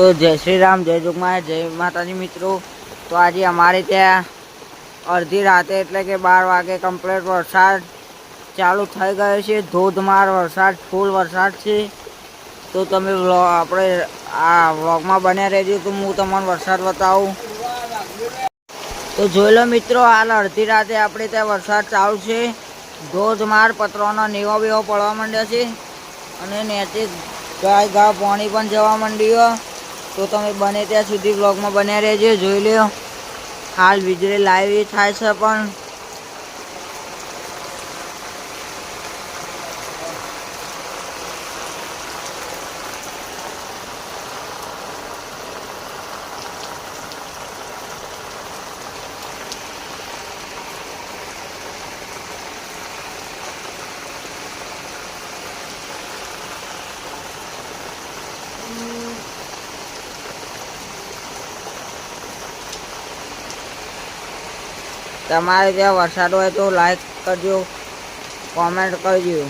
તો જય શ્રી રામ, જય જોગમાં જય માતાજી મિત્રો. તો આજે અમારે ત્યાં અડધી રાતે એટલે કે બાર વાગે કમ્પ્લેટ વરસાદ ચાલુ થઈ ગયો છે. ધોધમાર વરસાદ, ફૂલ વરસાદ છે. તો તમે આપણે આ વ્લોગમાં બન્યા રહેજો. તો હું તમને વરસાદ બતાવું. તો જોઈ લો મિત્રો, હાલ અડધી રાતે આપણે ત્યાં વરસાદ ચાલુ છે. ધોધમાર પતરોનો નીવો બેવો પડવા માંડ્યો છે. અને નેચે ગાય ગા પાણી પણ જવા માંડ્યું. તો તમે બને ત્યાં સુધી બ્લોગમાં બન્યા રહેજો, જોઈ લો હાલ વીજળી લાઈવ થાય છે પણ. તમારે ત્યાં વરસાદ હોય તો લાઈક કરજો કોમેન્ટ કરજો.